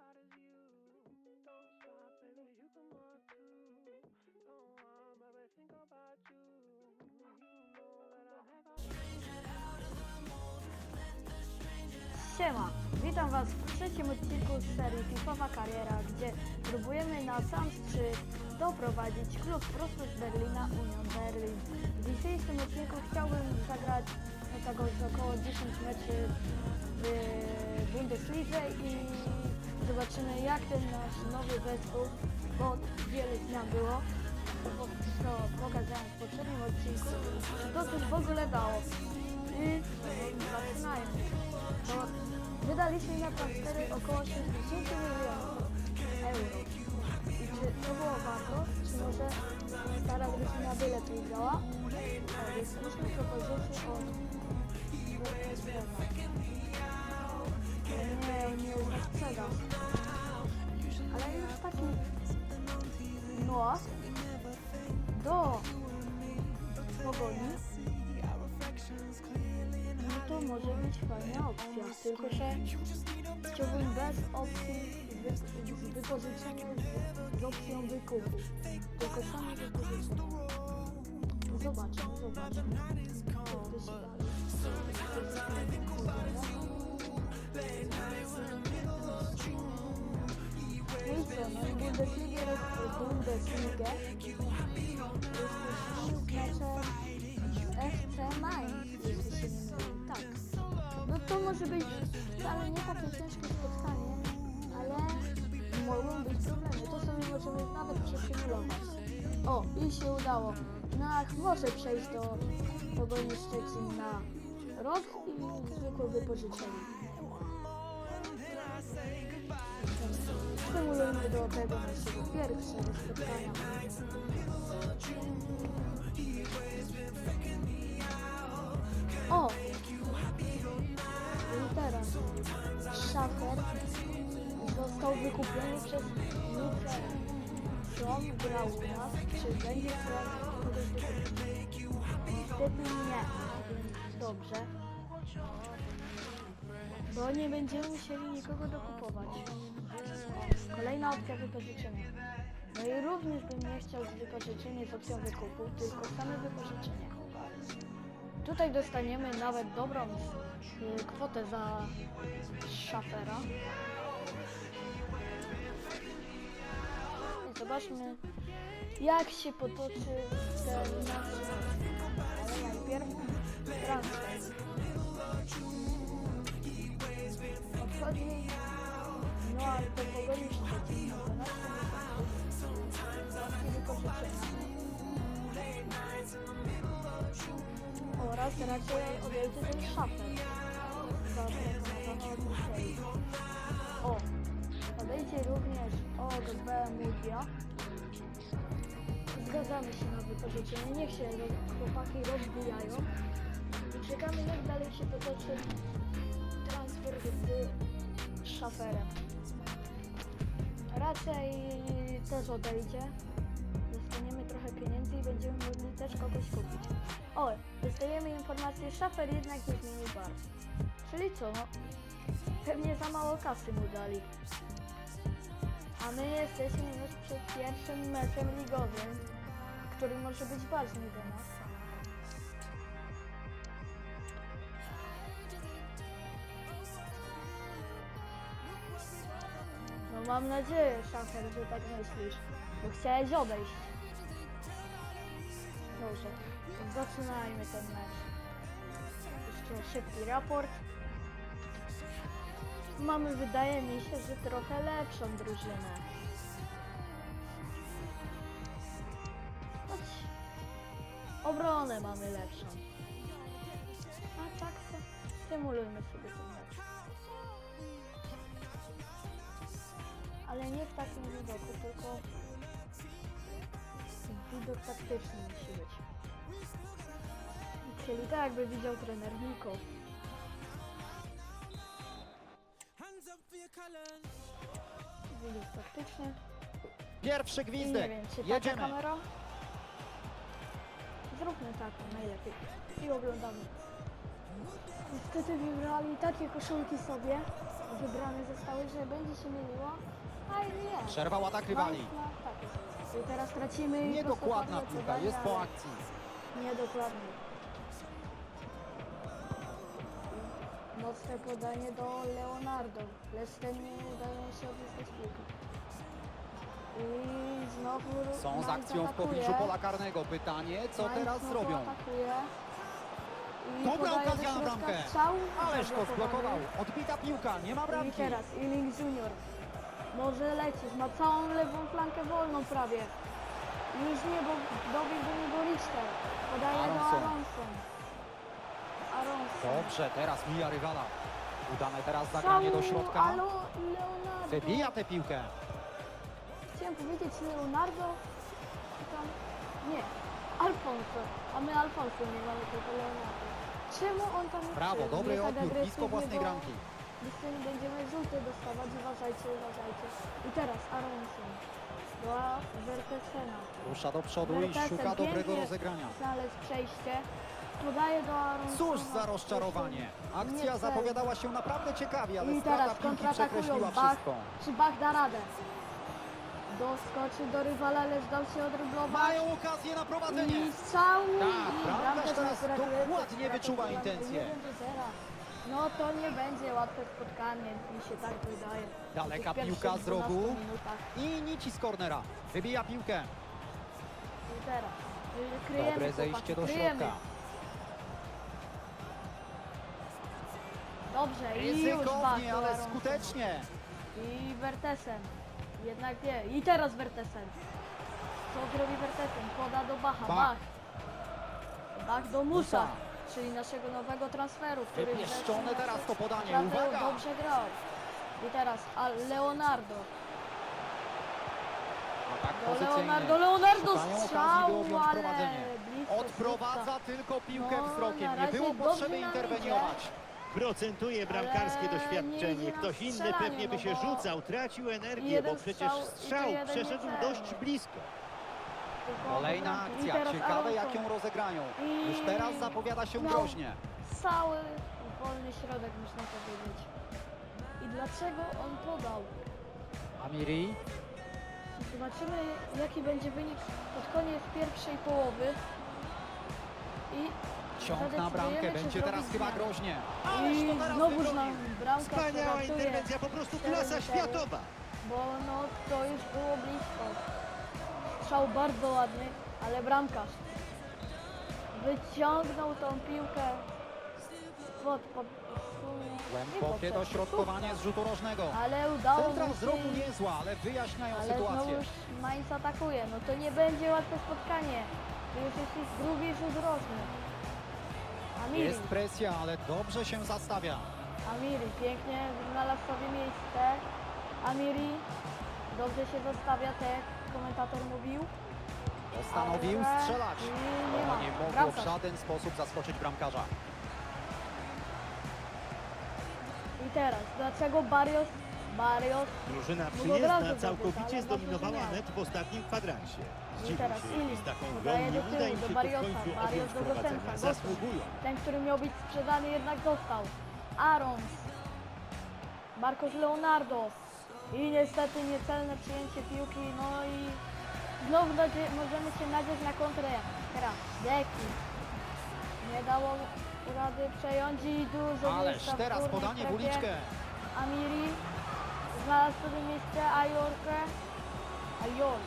hot as you. Don't stop, baby, you can walk too. I'm ever think about you. You know that I. Siema! Witam Was w trzecim odcinku z serii Fifowa Kariera, gdzie próbujemy na sam szczyt doprowadzić klub prosto z Berlina Union Berlin. W dzisiejszym odcinku chciałbym zagrać tak około 10 meczy w Bundeslidze i zobaczymy jak ten nasz nowy zespół, bo wiele zmian było, bo to pokazałem w poprzednim odcinku, to coś w ogóle dało. I zaczynajmy. To wydaliśmy na transfery około 60 milionów euro. I czy to było warto, czy może stara drużyna by lepiej grała? O, Dostaliśmy propozycję od Westbroma. Nie, nie sprzedaż. Ale już taki no do pogoni no to może być fajna opcja, tylko że chciałbym bez opcji wy, wypożyczenia z, opcją wykupu. Tylko sami wypożyczenia. Zobaczmy, zobaczmy. Jak to się dalej. No i co, no i Bundesligę, Bundesligę rozpoczynamy mecze FC Mainz, jeśli się nie mylę. Tak. No to może być wcale nie takie ciężkie spotkanie, ale mogą być problemy. To sobie możemy nawet przesymulować. O, i się udało. Nach może przejść do Pogoni Szczecin na rok i zwykłe wypożyczenie. Stymulujmy do tego naszego pierwszego spotkania. O! I teraz Szafer został wykupiony przez. Czy on grał u nas? Czy będzie grał? Niestety nie. Dobrze. Bo nie będziemy musieli nikogo dokupować. Kolejna opcja wypożyczenia. No i również bym nie chciał z wypożyczenia z opcją wykupu, tylko same wypożyczenie. Tutaj dostaniemy nawet dobrą y, kwotę za szafera. I zobaczmy, jak się potoczy ten nasz Ale najpierw transfer. Odchodzi ale to pogoni Szczecin, 12 miesięcy. wypożyczenia. oraz raczej odejdzie ten szafer. O, odejdzie również od Media. Zgadzamy się na wypożyczenie, niech się chłopaki rozwijają. I czekamy jak dalej się potoczy transfer z szaferem. Raczej też odejdzie dostaniemy trochę pieniędzy i będziemy mogli też kogoś kupić. O, dostajemy informację, szafer jednak nie zmienił barw. Czyli co, no, pewnie za mało kasy mu dali. A my jesteśmy już przed pierwszym meczem ligowym, który może być ważny do nas. Mam nadzieję, szafer, że tak myślisz, bo chciałeś odejść. Dobrze, zaczynajmy ten mecz. Jeszcze szybki raport. Mamy, wydaje mi się, że trochę lepszą drużynę. Choć obronę mamy lepszą. A tak to symulujmy sobie ten mecz. Ale nie w takim widoku, tylko widok taktyczny musi być. Czyli tak jakby widział trener Niko. Widok taktyczny. Pierwszy I nie gwizdek. wiem, czy taka Jedziemy. kamera? Zróbmy taką najlepiej. I oglądamy. Niestety wybrali takie koszulki sobie, wybrane zostały, że będzie się nie. Przerwał atak rywali. I teraz tracimy Niedokładna piłka, jest po akcji. Niedokładnie. Mocne podanie do Leonardo. Lecz ten nie udaje się odzyskać piłki. I znowu Są z akcją w pobliżu pola karnego. Pytanie, co Mainz teraz zrobią? atakuje. I Dobra okazja na bramkę. Ależ to zablokowany. zblokował. Odbita piłka, nie ma I bramki. teraz Ealing Junior może lecieć, ma całą lewą flankę wolną prawie. Już nie, bo dobiegł do niego Richter. Podaje do Aronson. Aronson. Aronson. Dobrze, teraz mija rywala. Udane teraz zagranie do środka. Alo, Leonardo. Wybija tę piłkę. Chciałem powiedzieć Leonardo. czy Tam... Nie, Alfonso. A my Alfonso nie mamy tylko Leonardo. Czemu on tam Brawo, dobry tak odbiór, blisko własnej bramki. Tym będziemy żółte dostawać, uważajcie, uważajcie. I teraz Aronson. Do Wertesena. Rusza do przodu i Wertesen szuka dobrego pięknie rozegrania. Znalazł przejście. Podaje do Aronsona. Cóż za rozczarowanie. Akcja zapowiadała się naprawdę ciekawie, ale I strata teraz piłki kontratakują przekreśliła Bach. wszystko. Czy Bach da radę? Doskoczy do rywala, lecz dał się odryblować. Mają okazję na prowadzenie. I strzał Tak, i bramkarz teraz dokładnie wyczuwa zrekuruje, intencje. 1 do 0. No to nie będzie łatwe spotkanie, mi się tak wydaje. Daleka tych piłka pierwszych z rogu. 12 minutach. I nici z kornera. Wybija piłkę. I teraz. y, Kryjemy, Dobre zejście do chłopaki, kryjemy. środka. Dobrze, i już Ryzykownie, do ale skutecznie. I Wertesen. Jednak nie. I teraz Wertesen. Co zrobi Wertesen? Poda do Bacha. Bach. Bach. Bach do Musa, Musa. Czyli naszego nowego transferu, który Wypieszczone teraz to podanie. naprawdę Uwaga! dobrze grał. I teraz a Leonardo. Atak Do pozycyjny. Leonardo, Leonardo Szukają okazji, by strzał, objąć ale prowadzenie. blisko Odprowadza tylko piłkę No, wzrokiem. na Nie razie było dobrze potrzeby nam interweniować. Procentuje bramkarskie Ale nie doświadczenie. idzie nam Ktoś inny strzelanie, pewnie by no się bo rzucał, tracił energię, jeden bo przecież strzał i to strzał jeden przeszedł dość blisko. Kolejna akcja. Ciekawe jak ją rozegrają. Już teraz zapowiada się No. groźnie. Cały wolny środek, można powiedzieć. I dlaczego on podał? Amiri. Zobaczymy, jaki będzie wynik pod koniec pierwszej połowy. I, Ciąg na bramkę. Będzie teraz chyba groźnie. Ależ i to teraz znowuż wybronił. nam bramka Wspaniała interwencja, po prostu klasa światowa. Bo no to już było blisko. Strzał bardzo ładny, ale bramkarz wyciągnął tą piłkę spod pod, Głębokie dośrodkowanie z rzutu rożnego. Ale udało Centra mu z się niezła, ale wyjaśniają Ale sytuację. znowu Mainz atakuje. No to nie będzie łatwe spotkanie. To już jest drugi rzut rożny. Amiri, Jest presja, ale dobrze się zastawia. Amiri pięknie znalazł sobie miejsce. Amiri dobrze się zostawia, jak komentator mówił. Postanowił Ale strzelać. nie To ma. nie mogło w żaden sposób zaskoczyć bramkarza. I teraz, dlaczego Barrios, Barrios Drużyna przyjezdna całkowicie zdominowała mecz w ostatnim kwadransie. I Zdziwił teraz się, z taką grą nie do uda tyłu, im do się końcu Barrios objąć do. Gosensa. Zasługują. ten, który miał być sprzedany jednak został. Arons. Marcos Leonardo. I niestety niecelne przyjęcie piłki, no i znowu nadzie- możemy się nadzieć na kontrę. Teraz Deki. Nie dało rady przejąć i dużo Ależ miejsca w teraz górnej podanie w strefie. uliczkę. Amiri znalazł sobie miejsce Ajorkę. Ajor.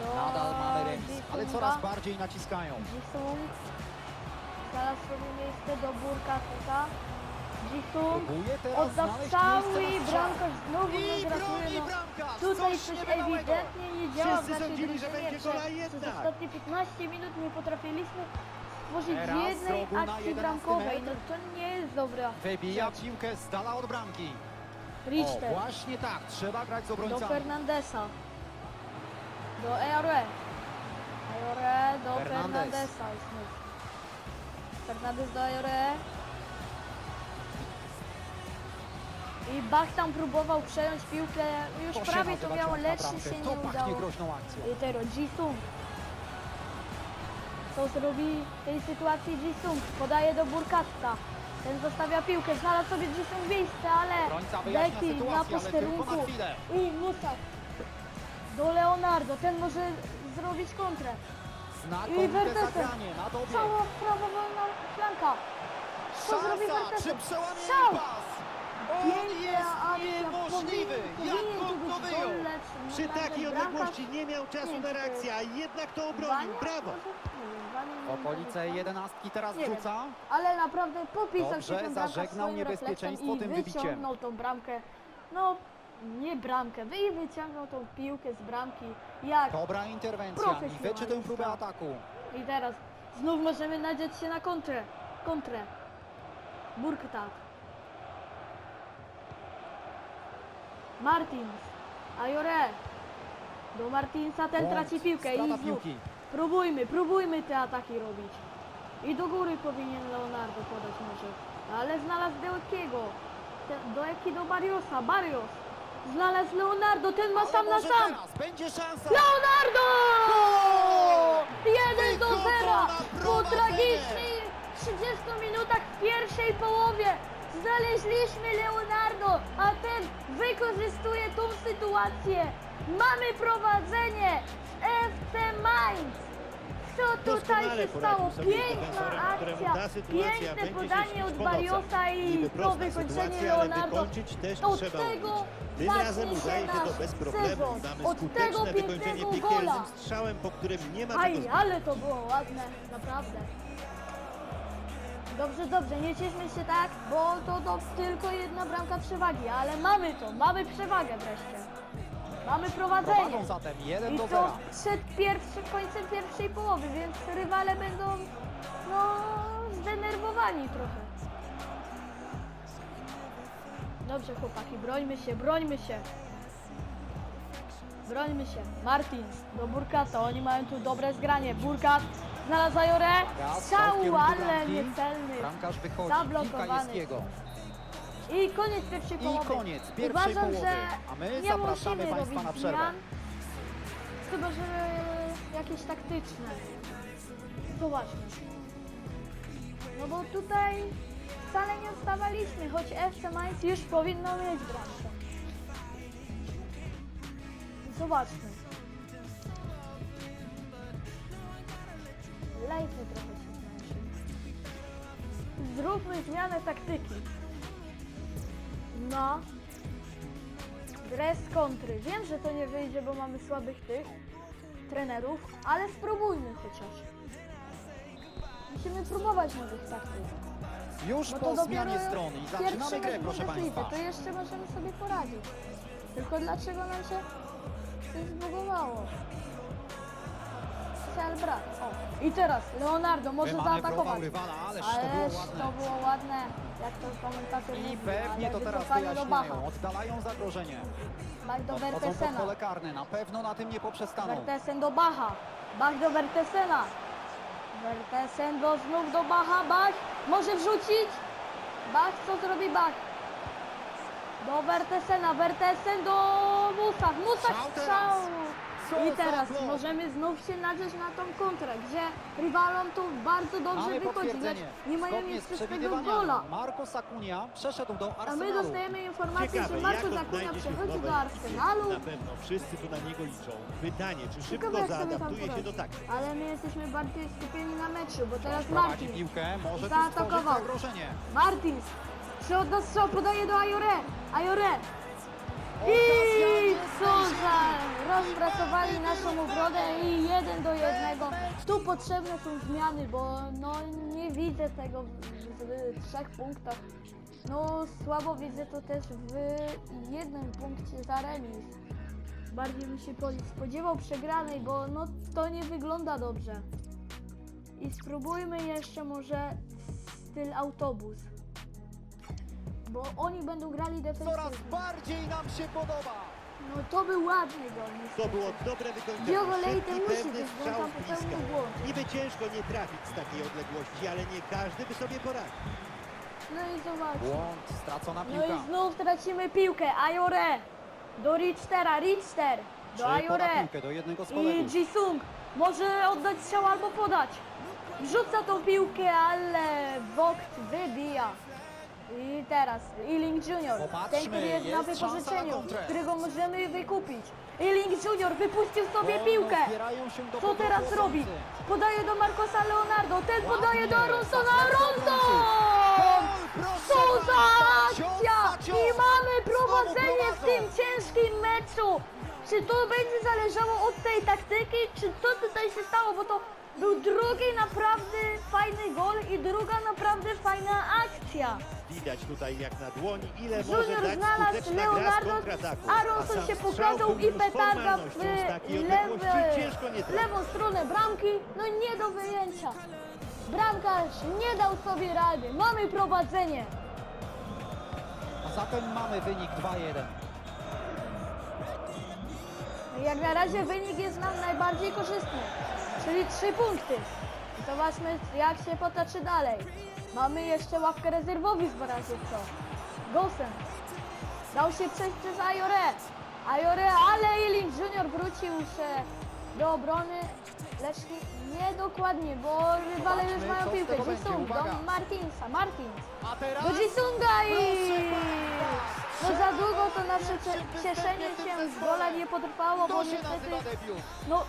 Do Nadal mamy remis, ale coraz bardziej naciskają. Jisung znalazł sobie miejsce do Burkatuta. Jisung Teraz odda strzał. bramkarz znowu nie grafuje. No, tutaj Coś ewidentnie nie działa w Wszyscy naszej sądzili, że drużynie. Przez ostatnie 15 minut nie potrafiliśmy stworzyć jednej akcji 11 bramkowej. No to nie jest dobra. Wybija piłkę z dala od bramki. Richter. właśnie tak, trzeba grać z do obrońcami. Fernandesa. Do Eore. Eore do. Fernandesa. Fernandez do Eore. I Bach tam próbował przejąć piłkę. Już To prawie to miało, lecz się To nie pachnie udało. groźną akcją. I teraz Jisung. Co zrobi w tej sytuacji Jisung? Podaje do Burkatta. Ten zostawia piłkę, znalazł sobie tam miejsce, ale Obrońca wyjaśnia Deki na sytuację, ale tylko posterunku na chwilę. i Musak do Leonardo, ten może zrobić kontrę. I Znakomite Wertesen. zagranie na dobie. Cała prawa wolna flanka. Co zrobi Szansa, Wertesen? przełamie Strzał! pas? On jest niemożliwy. Jak on to wyjął? Przy takiej odległości nie miał czasu na reakcję, a jednak to obronił. Brawo! Wiem, Okolice jedenastki teraz Nie wiem. wrzuca. Ale naprawdę popisał Dobrze, się ten bramkarz zażegnał swoim niebezpieczeństwo refleksem tym i wybiciem. wyciągnął tą bramkę. No, nie bramkę, wy i wyciągnął tą piłkę z bramki. Jak? Dobra interwencja. Profesjonalista. Niweczy tę próbę ataku. I teraz znów możemy nadzieć się na kontrę. Kontrę. Burktat. Martins. Ajore. Do Martinsa ten traci piłkę i znów. piłki. Próbujmy, próbujmy te ataki robić. I do góry powinien Leonardo podać może. Ale znalazł Dełekiego. Te- Doeki do Barriosa. Barrios. Znalazł Leonardo, ten ma sam na sam. będzie szansa. Leonardo! 1 do 0 Wychodzona po tragicznych 30 minutach w pierwszej połowie. Znaleźliśmy Leonardo, a ten wykorzystuje tą sytuację. Mamy prowadzenie w FC Mainz. Co tutaj się stało? Piękna akcja, piękne podanie od pomocą. Barriosa i to wykończenie Leonardo. Od tego. Tym razem udaje się to bez problemu. Mamy Od tego wykończenie pięknego gola. piekielnym strzałem, po którym nie ma Aj, ale to było ładne, naprawdę. Dobrze, dobrze, nie cieszmy się tak, bo to, to tylko jedna bramka przewagi, ale mamy to, mamy przewagę wreszcie. Mamy prowadzenie. Prowadzą zatem 1 I do to 0. przed pierwszy, końcem pierwszej połowy, więc rywale będą no zdenerwowani trochę. Dobrze chłopaki, brońmy się, brońmy się. Brońmy się. Martins do Burkata, oni mają tu dobre zgranie. Burkat znalazł Ajorę, Raz, strzał, ale niecelny. Bramkarz wychodzi. Piłka Zablokowany. jego. I koniec pierwszej I połowy. koniec pierwszej Uważam, połowy. że A my nie zapraszamy musimy Państwa robić na przerwę. zmian, Chyba, że jakieś taktyczne. Zobaczmy. No bo tutaj wcale nie odstawaliśmy, choć FC Mainz już powinno mieć bramkę. Zobaczmy. Lejmy trochę się zmęczył. Zróbmy zmianę taktyki. No. Grę z kontry. Wiem, że to nie wyjdzie, bo mamy słabych tych trenerów, ale spróbujmy chociaż. Musimy próbować nowych taktyk. Już Bo to po dopiero zmianie strony i pierwszy zaczynamy grę, mecz proszę Państwa. To jeszcze możemy sobie poradzić. Tylko dlaczego nam się coś zbugowało? Cel brak. O. I teraz Leonardo może Wymanewrował zaatakować. rywala, ależ to Ależ było ładne. to było ładne, jak to komentator I mówi, pewnie ale to teraz wycofanie do Bacha. wyjaśniają. Oddalają zagrożenie. Bach do Odchodzą pod Bertesena. pole karne. Na pewno na tym nie poprzestaną. Bertesen do Bacha. Bach do Bertesena. Bertesen do znów do Bacha. Bach może wrzucić. Bach, co zrobi Bach? Do Bertesena. Bertesen do Musa. Musa Strzał teraz. strzał. I teraz możemy znów się nadzieć na tą kontrę, gdzie rywalom to bardzo dobrze Mamy wychodzi, lecz nie mają Zgodnie z jeszcze swego przewidywaniami gola. Marco Sakunia przeszedł do A my Arsenalu. dostajemy informację, Ciekawe, że Marco w przechodzi do Arsenalu. Na pewno wszyscy tu na niego liczą. Pytanie, czy szybko Ciekawe, zaadaptuje się do taktyki. Ale my jesteśmy bardziej skupieni na meczu, bo teraz Martin. piłkę, może Zaatakował. Martins. Przód do strzał podaje do Ajore. Ajore. I za rozpracowali naszą obronę i jeden do jednego. Tu potrzebne są zmiany, bo no nie widzę tego w, w, trzech punktach. No słabo widzę to też w jednym punkcie za remis. Bardziej bym się po- spodziewał przegranej, bo no to nie wygląda dobrze. I spróbujmy jeszcze może styl autobus. Bo oni będą grali Coraz defensywnie. bardziej nam się podoba. No to był ładny gol. To było dobre wykończenie. Diogo Leite musi być, bo tam popełnił błąd. Niby ciężko nie trafić z takiej odległości, ale nie każdy by sobie poradził. No i zobacz. Błąd, stracona No piłka. i znów tracimy piłkę. Ajore. Do Richtera. Richter. Do Ajore. piłkę do jednego z I kolegów. Jisung. Może oddać strzał albo podać. Wrzuca tą piłkę, ale Vogt wybija. I teraz Ealing Junior, ten, który jest, na wypożyczeniu, którego możemy wykupić. Ealing Junior wypuścił sobie piłkę. Co teraz robi? Podaje do Marcosa Leonardo, ten podaje do Aronsona, Aronson! Co za akcja! I mamy prowadzenie w tym ciężkim meczu! Czy to będzie zależało od tej taktyki, czy co tutaj się stało? Bo to był drugi naprawdę fajny gol i druga naprawdę fajna akcja. Widać tutaj jak na dłoni, ile może Junior dać znalazł skuteczna gra z Leonardo, kontrataku. Aronson się pokazał i petarda w lewą stronę bramki, no nie do wyjęcia. Bramkarz nie dał sobie rady. Mamy prowadzenie. A zatem mamy wynik 2-1. Jak na razie wynik jest nam najbardziej korzystny, czyli trzy punkty. Zobaczmy jak się potoczy dalej. Mamy jeszcze ławkę rezerwowych w razie co. Gosen. Dał się przejść przez Ajore. Ajore, ale Ealing Junior wrócił się do obrony. Lecz nie- niedokładnie, bo rywale już mają piłkę. Jisung do. Martinsa. Martins. Do Jisunga i... No za długo to nasze cieszenie się z gola nie potrwało, bo niestety no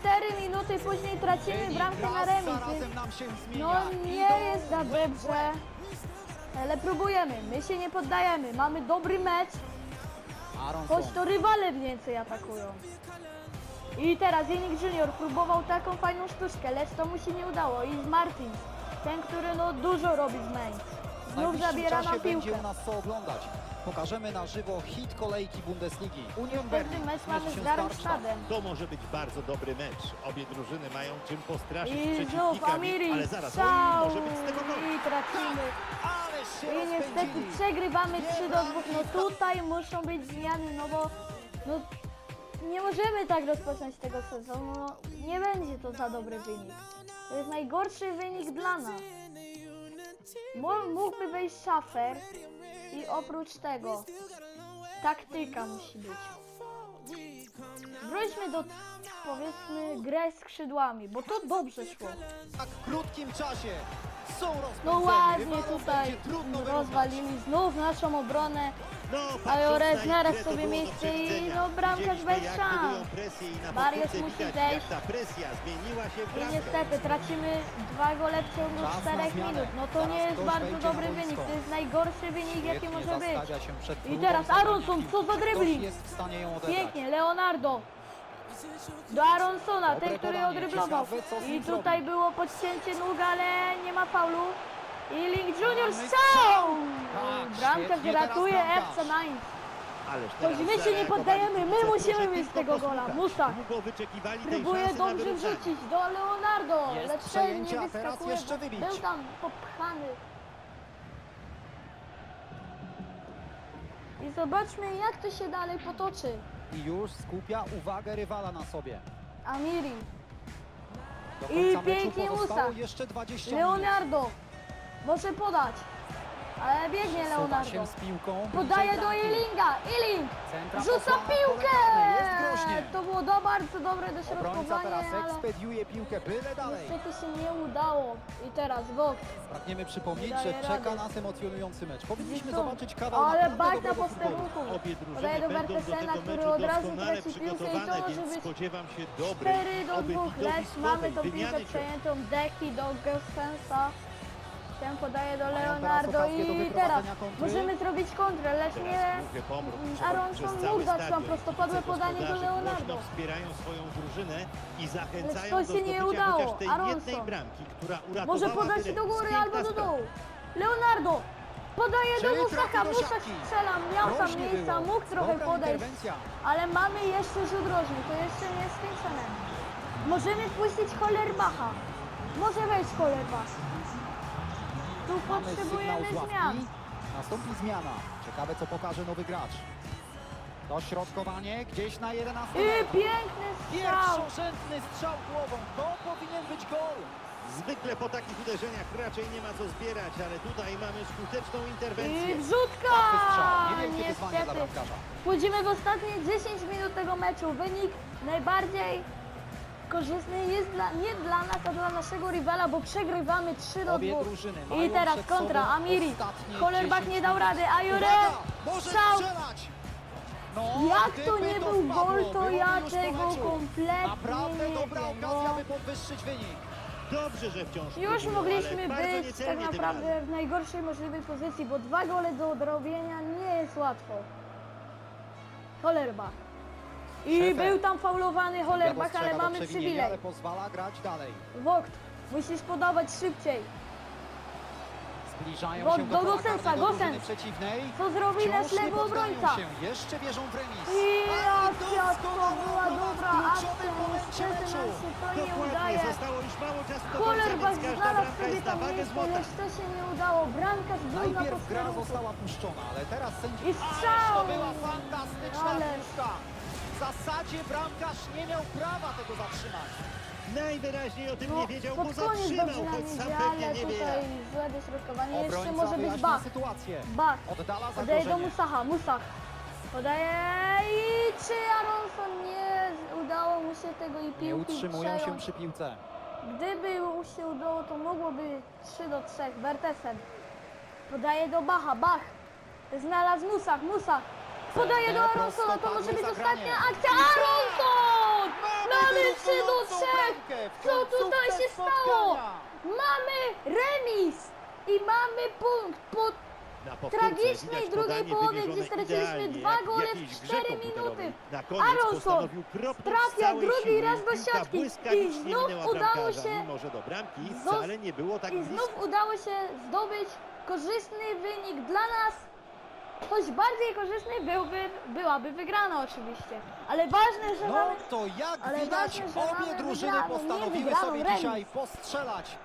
4 minuty później tracimy bramkę na remis. więc. No nie jest za dobrze. Ale próbujemy, my się nie poddajemy. Mamy dobry mecz, choć to rywale więcej atakują. I teraz Jenik Junior próbował taką fajną sztuczkę, lecz to mu się nie udało. I z Martins, ten, który no dużo robi w main. Znów zabiera będzie piłkę. u nas co oglądać. Pokażemy na żywo hit kolejki Bundesligi. Union Berlin. mecz mamy z Darmstadtem. To może być bardzo dobry mecz. Obie drużyny mają czym postraszyć I znów przeciwnika, Amiri, ale zaraz, oj, strzał może być z tego gol. i tracimy. Ale się I niestety rozpędzili. przegrywamy 3 do 2. No tutaj muszą być zmiany, no bo no, nie możemy tak rozpocząć tego sezonu. No, nie będzie to za dobry wynik. To jest najgorszy wynik dla nas. Mo- Mógłby wejść szafer i oprócz tego taktyka musi być. Wróćmy do powiedzmy grę skrzydłami, bo to dobrze szło. W tak krótkim czasie są. No ładnie tutaj rozwalili znów naszą obronę. A patrząc Jore na znalazł ich grę, to sobie miejsce i, no, bramkarz bez szans. Mariusz musi zejść. I niestety tracimy dwa gole w ciągu Czas na 4 zmianę. minut. No to nie jest bardzo dobry wynik. To jest najgorszy wynik jaki może być. I teraz Aronson, co za dribbling. Pięknie, Leonardo. Do Aronsona, ten, który odryblował. I tutaj było podcięcie nóg, ale nie ma faulu. I Link Junior strzał! Tak, Bramkarz świetnie teraz ratuje bramkarz. FC Mainz. Ależ Choć teraz my się nie poddajemy, my musimy mieć tego gola. Musak. Długo wyczekiwali tej Próbuje szansy na dobrze wrzucić do Leonardo, Jest lecz ten przejęcie, nie a teraz wyskakuje, jeszcze bo wybić. był tam popchany. I zobaczmy jak to się dalej potoczy. I już skupia uwagę rywala na sobie. Amiri, Do I końca meczu pięknie pozostało Musa. jeszcze 20 minut. Leonardo może podać, ale biegnie Leonardo. się z piłką. Podaje do Eling Centra rzuca piłkę! To było do, bardzo dobre dośrodkowanie, teraz ale ekspediuje piłkę byle dalej. niestety się nie udało. I teraz Vogt. Pragniemy przypomnieć, Nie że daje czeka rady. nas emocjonujący mecz. Powinniśmy Zresztą, zobaczyć kawał Ale naprawdę bak na dobrego futbolu. posterunku. Obie drużyny Podaje do będą do tego który meczu od razu doskonale traci piłkę i to przygotowane, może więc być spodziewam się dobrej, 4 do oby 2, lecz widowiskowej mamy tą piłkę wymiany ciosów. przejętą Deki do Gossensa. Ten podaje do Leonardo do i teraz możemy zrobić kontrę, lecz nie... Mm, Aronson mógł dać tam prostopadłe podanie do Leonardo. wspierają swoją drużynę i zachęcają to do się nie zdobycia udało. tej Aronson. jednej bramki, która uratowała Może podać do góry albo do dołu. Leonardo podaje do Musaka, trafi do Musak siatki? strzela, miał tam miejsca, było. mógł trochę Dobra podejść. interwencja. Ale mamy jeszcze rzut rożny, to jeszcze nie jest skończone. Możemy wpuścić Hollerbacha. Może wejść Hollerbach. Tu Mamy sygnał potrzebujemy z ławki. zmian. Nastąpi zmiana. Ciekawe, co pokaże nowy gracz. Dośrodkowanie gdzieś na 11 I piękny strzał. Pierwszorzędny strzał głową. To powinien być gol. Zwykle po takich uderzeniach raczej nie ma co zbierać, ale tutaj mamy skuteczną I interwencję. wrzutka! Łatwy strzał. Niewielkie wyzwanie dla Niestety. bramkarza. Wchodzimy w ostatnie 10 minut tego meczu. Wynik najbardziej korzystny jest dla, nie dla nas, a dla naszego rywala, bo przegrywamy 3 do Obie 2. drużyny I teraz przed kontra, sobą Amiri. ostatnie Hollerbach 10 nie dał minut. rady, Ajure! Uwaga! Może Strzał! strzelać! No, Jak to gdyby nie był wpadło, gol, to byłoby ja już po tego meczu. kompletnie Naprawdę nie dobra wiem, okazja, no. by podwyższyć wynik. Dobrze, że wciąż Już próbują, mogliśmy ale bardzo być tak niecelnie tym naprawdę razem. w najgorszej możliwej pozycji, bo dwa gole do odrobienia nie jest łatwo. Hollerbach. I Szefem. był tam faulowany Hollerbach, ale mamy przywilej. ale pozwala grać dalej. Vogt, musisz podawać szybciej. Zbliżają się do do Gosensa, Gosens. przeciwnej. Co zrobi nasz lewy obrońca? się, jeszcze wierzą w remis. I akcja to była dobra akcja, niestety nam się to nie udaje. Hollerbach znalazł sobie tam miejsce, lecz to się nie udało. Bramkarz był na Najpierw gra została puszczona, ale teraz sędzia... I strzał! To była fantastyczna Ależ. W zasadzie bramkarz nie miał prawa tego zatrzymać. Najwyraźniej o tym No, nie wiedział, bo pod koniec zatrzymał, dobrze nam choć sam idzie, pewnie ale nie wie tutaj złe dośrodkowanie. Jeszcze Obrońca może być wyjaśnia Bach. sytuację. Oddala Podaje do zagrożenie. Musacha. Musach. Podaje i czy Aronson nie udało mu się tego i Nie piłki utrzymują się przejąć. przy piłce. Gdyby mu się udało, to mogłoby 3 do 3. Bertesen. Podaje do Bacha. Bach. Znalazł Musach. Musach. Podaje do Aronsona. To może być ostatnia akcja. Aronson! Mamy 3 do wyrównującą 3. bramkę w Co tutaj się stało? Mamy remis i mamy punkt po tragicznej drugiej połowie, gdzie straciliśmy dwa gole w grze 4 komputerowej. minuty. Aronson trafia drugi raz do siatki i znów udało się- tak I znów udało się zdobyć korzystny wynik dla nas. Choć bardziej korzystny byłby, byłaby wygrana oczywiście. Ale ważne, że No mamy... to jak Ale widać, ważne, że obie mamy drużyny wygraną, nie postanowiły wygraną, sobie remis. dzisiaj postrzelać.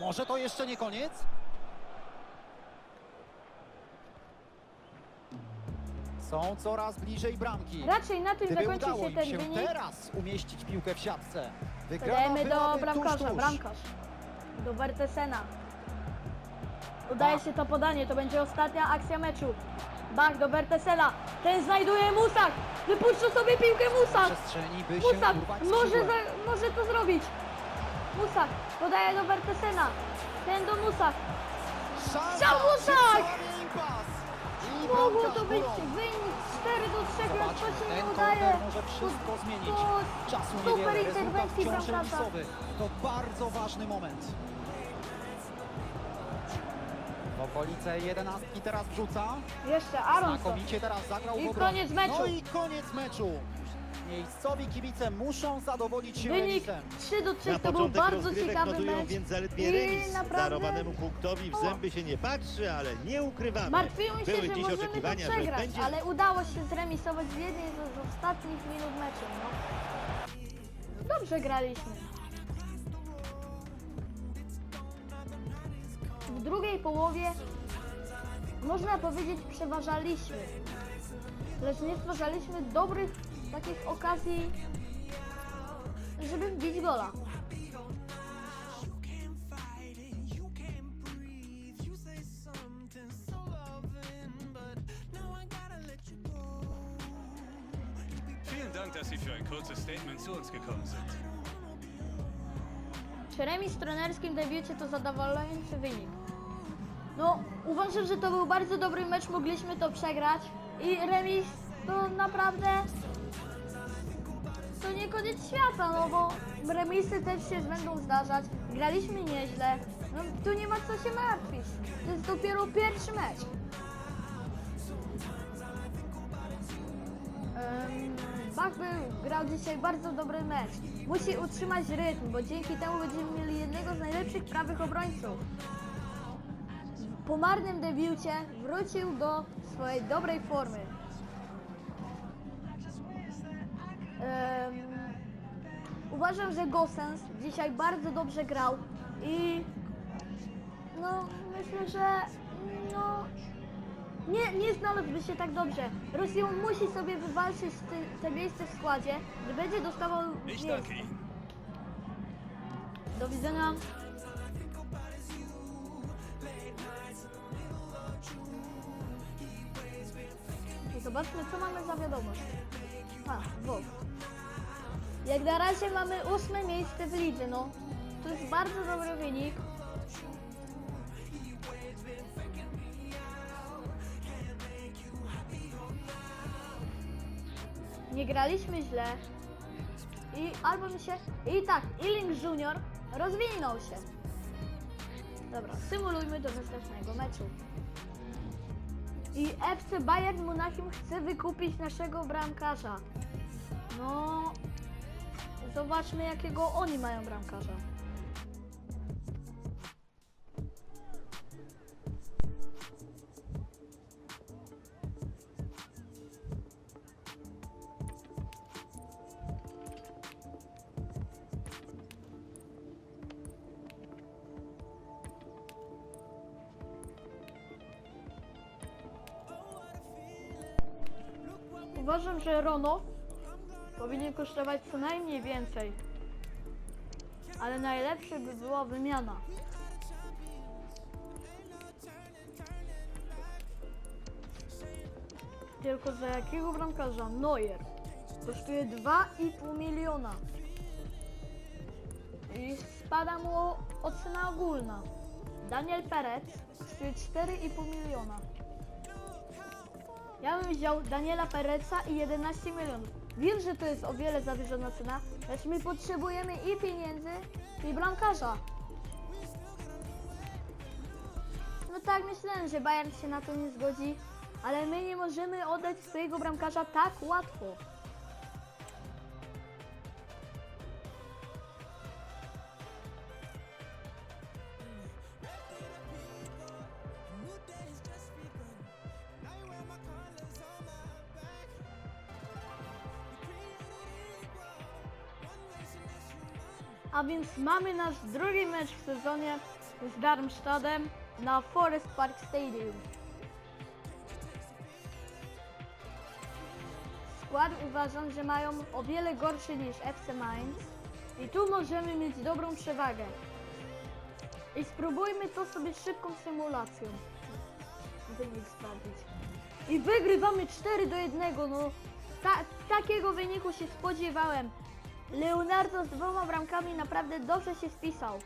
Może to jeszcze nie koniec? Są coraz bliżej bramki. Raczej na tym Gdyby zakończy udało się im ten się wynik. teraz umieścić piłkę w siatce, wygrana Podajemy do byłaby bramkarza, tuż, tuż. bramkarz. Do Bertesena. Udaje Bach. się to podanie, to będzie ostatnia akcja meczu. Bach do Bertesena. Ten znajduje Musak. Wypuszcza sobie piłkę Musak. przestrzeni, by się Musak może, za, może to zrobić. Musak podaje do Bertesena. Ten do Musak. Strzał Musak! Mogło to być wynik 4 do 3, lecz to się nie udaje. może wszystko To- zmienić. to Czasu super interwencji bramkarza. To bardzo ważny moment. W okolice jedenastki teraz wrzuca. Jeszcze Aronson. Znakomicie teraz zagrał I w obronie. koniec meczu. No i koniec meczu. Miejscowi kibice muszą zadowolić się Wynik remisem. 3 do 3 Na to był początek bardzo rozgrywek ciekawy notują mecz. więc zaledwie I remis. naprawdę- Darowanemu punktowi w zęby się nie patrzy, ale nie ukrywamy. Martwiłem się, Były że dziś możemy to oczekiwania, że przegrać, będzie ale udało się zremisować w jednej z, z ostatnich minut meczu. No. Dobrze graliśmy. W drugiej połowie można powiedzieć przeważaliśmy. Lecz nie stwarzaliśmy dobrych takich okazji, żeby wbić gola. Vielen Dank, dass Sie für ein kurzes Statement zu uns gekommen sind. Remis w trenerskim debiucie to zadowalający wynik? No, uważam, że to był bardzo dobry mecz, mogliśmy to przegrać i remis to naprawdę to nie koniec świata, no bo remisy też się będą zdarzać. Graliśmy nieźle, no tu nie ma co się martwić. To jest dopiero pierwszy mecz. Bach był, grał dzisiaj bardzo dobry mecz. Musi utrzymać rytm, bo dzięki temu będziemy mieli jednego z najlepszych prawych obrońców. Po marnym debiucie wrócił do swojej dobrej formy. Em, uważam, że Gosens dzisiaj bardzo dobrze grał i no myślę, że no nie, nie znalazłby się tak dobrze. Rosja musi sobie wywalczyć te, te miejsce w składzie, gdy będzie dostawał miejsce. Do widzenia. Zobaczmy, co mamy za wiadomość. A, Wok. Jak na razie mamy ósme miejsce w lidze, no. To jest bardzo dobry wynik. Nie graliśmy źle. I albo mi się... I tak, Ealing Junior rozwinął się. Dobra, symulujmy do następnego meczu. I FC Bayern Monachium chce wykupić naszego bramkarza. No, zobaczmy jakiego oni mają bramkarza. Kosztować co najmniej więcej. Ale najlepsze by była wymiana. Tylko za jakiego bramkarza? Neuer. Kosztuje 2,5 miliona. I spada mu ocena ogólna. Daniel Perez kosztuje 4,5 miliona. Ja bym wziął Daniela Pereca i 11 milionów. Wiem, że to jest o wiele zawyżona cena, lecz my potrzebujemy i pieniędzy, i bramkarza. No tak, myślałem, że Bayern się na to nie zgodzi, ale my nie możemy oddać swojego bramkarza tak łatwo. A więc mamy nasz drugi mecz w sezonie z Darmstadtem na Forest Park Stadium. Skład uważam, że mają o wiele gorszy niż FC Mainz i tu możemy mieć dobrą przewagę. I spróbujmy to sobie szybką symulacją. Wynik sprawdzić. I wygrywamy 4 do 1, no ta, takiego wyniku się spodziewałem. Leonardo z dwoma bramkami naprawdę dobrze się spisał.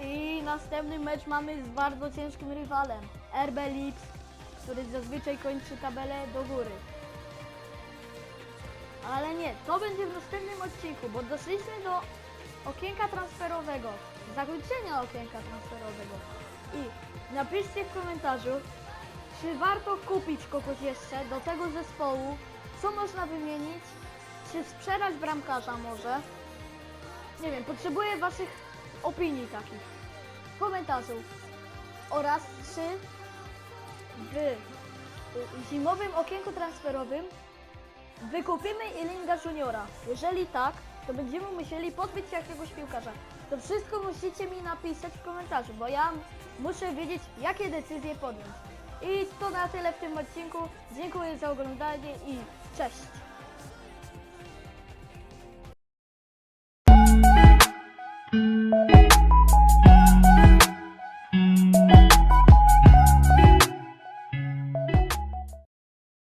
I następny mecz mamy z bardzo ciężkim rywalem. RB Leeds, który zazwyczaj kończy tabelę do góry. Ale nie, to będzie w następnym odcinku, bo doszliśmy do okienka transferowego, zakończenia okienka transferowego. I napiszcie w komentarzu, czy warto kupić kogoś jeszcze do tego zespołu, co można wymienić, czy sprzedać bramkarza może. Nie wiem, potrzebuję waszych opinii takich, komentarzów oraz czy w zimowym okienku transferowym Wykupimy Ilinga Juniora. Jeżeli tak, to będziemy musieli podbić jakiegoś piłkarza. To wszystko musicie mi napisać w komentarzu, bo ja muszę wiedzieć, jakie decyzje podjąć. I to na tyle w tym odcinku. Dziękuję za oglądanie i cześć!